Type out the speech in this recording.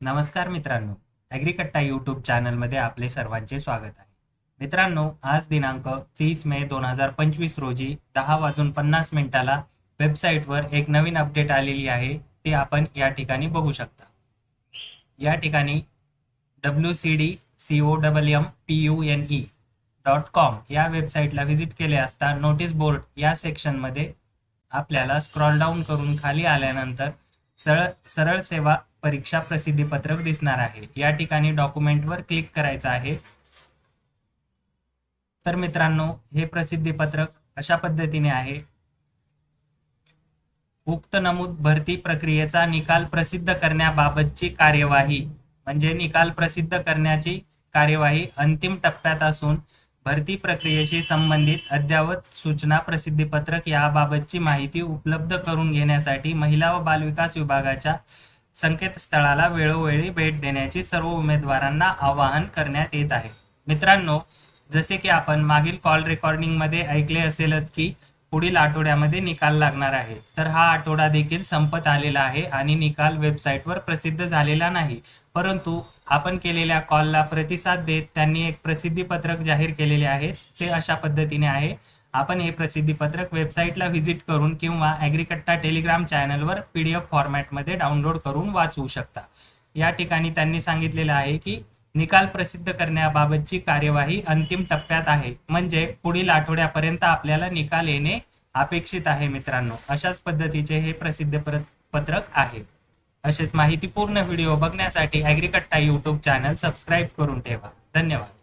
नमस्कार मित्रांनो. ॲग्रिकट्टा यूट्यूब चॅनलमध्ये आपले सर्वांचे स्वागत आहे. मित्रांनो आज दिनांक तीस मे दोन हजार पंचवीस रोजी दहा वाजून पन्नास मिनिटाला वेबसाईटवर एक नवीन अपडेट आलेली आहे ते आपण या ठिकाणी बघू शकता. या ठिकाणी W C D C O double M P U N E dot com या वेबसाईटला व्हिजिट केले असता नोटीस बोर्ड या सेक्शनमध्ये आपल्याला स्क्रॉल डाऊन करून खाली आल्यानंतर सरळ सरळ सेवा परीक्षा प्रसिद्धी पत्रक दिसणार आहे. या ठिकाणी डॉक्युमेंटवर क्लिक करायचं आहे. तर मित्रांनो हे प्रसिद्धी पत्रक अशा पद्धतीने आहे. उक्त नमूद भरती प्रक्रियेचा निकाल प्रसिद्ध करण्याबाबतची कार्यवाही म्हणजे निकाल प्रसिद्ध करण्याची कार्यवाही अंतिम टप्प्यात असून भरती प्रक्रियेशी संबंधित अद्ययावत सूचना प्रसिद्धीपत्रक याबाबतची माहिती उपलब्ध करून घेण्यासाठी महिला व बालविकास विभागाच्या संकेतस्थळाला वेळोवेळी भेट देण्याची सर्व उमेदवारांना आवाहन करण्यात येत आहे. मित्रांनो जसे की आपण मागील कॉल रेकॉर्डिंगमध्ये ऐकले असेलच की पुढील आठवड्यामध्ये निकाल लागणार आहे. तर हा आठवडा देखील संपत आलेला आहे आणि निकाल वेबसाईटवर प्रसिद्ध झालेला नाही. परंतु आपण केलेल्या कॉलला प्रतिसाद देत त्यांनी एक प्रसिद्धी पत्रक जाहीर केलेले आहे. ते अशा पद्धतीने आहे. आपण हे प्रसिद्धी पत्रक वेबसाईटला व्हिजिट करून किंवा ॲग्रिकट्टा टेलिग्राम चॅनलवर पी डी एफ फॉर्मॅटमध्ये डाउनलोड करून वाचवू शकता. या ठिकाणी त्यांनी सांगितलेलं आहे की निकाल प्रसिद्ध करण्याबाबतची कार्यवाही अंतिम टप्प्यात आहे. म्हणजे पुढील आठवड्यापर्यंत आपल्याला निकाल येणे अपेक्षित आहे मित्रांनो. अशाच पद्धतीचे हे प्रसिद्ध पत्रक आहे. असेच माहितीपूर्ण व्हिडिओ बघण्यासाठी ॲग्रिकट्टा यूट्यूब चॅनल सबस्क्राईब करून ठेवा. धन्यवाद.